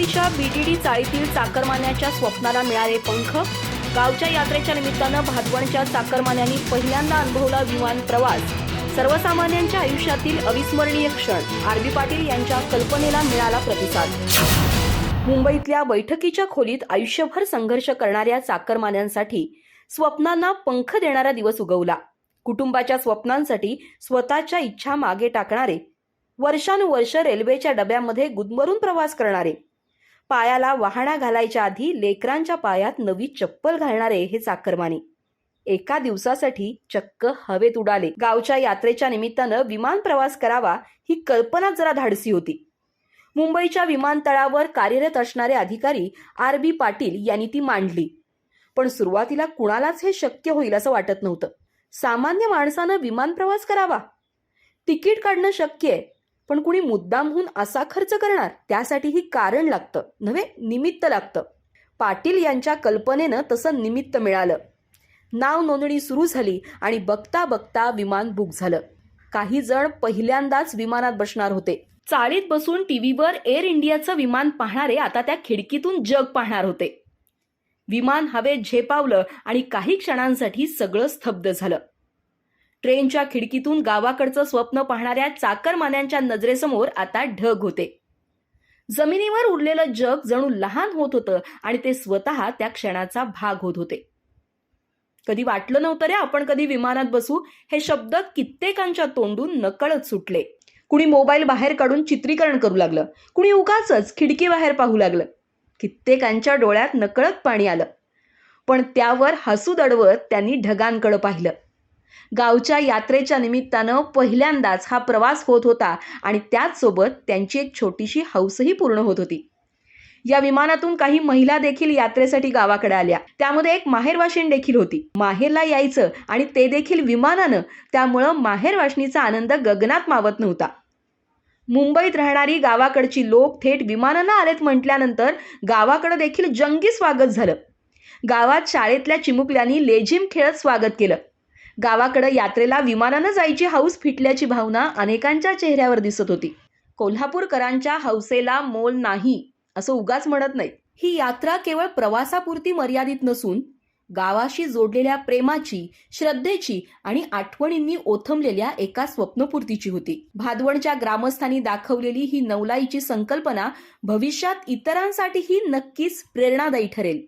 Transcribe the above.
मुंबईच्या बीटीडी चाळीतील चाकरमान्याच्या स्वप्नाला मिळाले पंख. गावच्या यात्रेच्या निमित्तानं भादवणच्या चाकरमान्यांनी पहिल्यांदा अनुभवला विमान प्रवास. सर्वसामान्यांच्या आयुष्यातील अविस्मरणीय क्षण. आर बी पाटील यांच्या कल्पनेला मिळाला प्रतिसाद. मुंबईतल्या बैठकीच्या खोलीत आयुष्यभर संघर्ष करणाऱ्या चाकरमान्यांसाठी स्वप्नांना पंख देणारा दिवस उगवला. कुटुंबाच्या स्वप्नांसाठी स्वतःच्या इच्छा मागे टाकणारे. वर्षानुवर्ष रेल्वेच्या डब्यामध्ये गुदमरून प्रवास करणारे. पायाला वाहणा घालायच्या आधी लेकरांच्या पायात नवी चप्पल घालणारे हे चाकरमानी. एका दिवसासाठी चक्क हवेत उडाले. गावच्या यात्रेच्या निमित्तानं विमान प्रवास करावा ही कल्पना जरा धाडसी होती. मुंबईच्या विमानतळावर कार्यरत असणारे अधिकारी आर बी पाटील यांनी ती मांडली. पण सुरुवातीला कुणालाच हे शक्य होईल असं वाटत नव्हतं. सामान्य माणसानं विमान प्रवास करावा. तिकीट काढणं शक्य आहे. पण कुणी मुद्दामहून असा खर्च करणार? त्यासाठीही कारण लागतं. नव्हे निमित्त लागतं. पाटील यांच्या कल्पनेनं तसं निमित्त मिळालं. नाव नोंदणी सुरू झाली आणि बघता बघता विमान बुक झालं. काही जण पहिल्यांदाच विमानात बसणार होते. चाळीत बसून टीव्हीवर एअर इंडियाचं विमान पाहणारे आता त्या खिडकीतून जग पाहणार होते. विमान हवेत झेपावलं आणि काही क्षणांसाठी सगळं स्तब्ध झालं. ट्रेनच्या खिडकीतून गावाकडचं स्वप्न पाहणाऱ्या चाकरमान्यांच्या नजरेसमोर आता ढग होते. जमिनीवर उरलेलं जग जणू लहान होत होतं आणि ते स्वतः त्या क्षणाचा भाग होत होते. कधी वाटलं नव्हतं रे आपण कधी विमानात बसू हे शब्द कित्येकांच्या तोंडून नकळत सुटले. कुणी मोबाईल बाहेर काढून चित्रीकरण करू लागलं कुणी उगाच खिडकी बाहेर पाहू लागलं. कित्येकांच्या डोळ्यात नकळत पाणी आलं. पण त्यावर हसू दडवत त्यांनी ढगांकडे पाहिलं. गावच्या यात्रेच्या निमित्तानं पहिल्यांदाच हा प्रवास होत होता आणि त्याचसोबत त्यांची एक छोटीशी हौसही पूर्ण होत होती. या विमानातून काही महिला देखील यात्रेसाठी गावाकडे आल्या. त्यामध्ये एक माहेरवाशीण देखील होती. माहेरला यायचं आणि ते देखील विमानानं त्यामुळं माहेरवाशिणीचा आनंद गगनात मावत नव्हता. मुंबईत राहणारी गावाकडची लोक थेट विमानानं आलेत म्हटल्यानंतर गावाकडे देखील जंगी स्वागत झालं. गावात शाळेतल्या चिमुकल्यांनी लेझिम खेळत स्वागत केलं. गावाकडे यात्रेला विमानानं जायची हौस फिटल्याची भावना अनेकांच्या चेहऱ्यावर दिसत होती. कोल्हापूरकरांच्या हौसेला मोल नाही असं उगाच म्हणत नाही ही यात्रा केवळ प्रवासापुरती मर्यादित नसून गावाशी जोडलेल्या प्रेमाची श्रद्धेची आणि आठवणींनी ओथमलेल्या एका स्वप्नपूर्तीची होती. भादवणच्या ग्रामस्थांनी दाखवलेली ही नवलाईची संकल्पना भविष्यात इतरांसाठीही नक्कीच प्रेरणादायी ठरेल.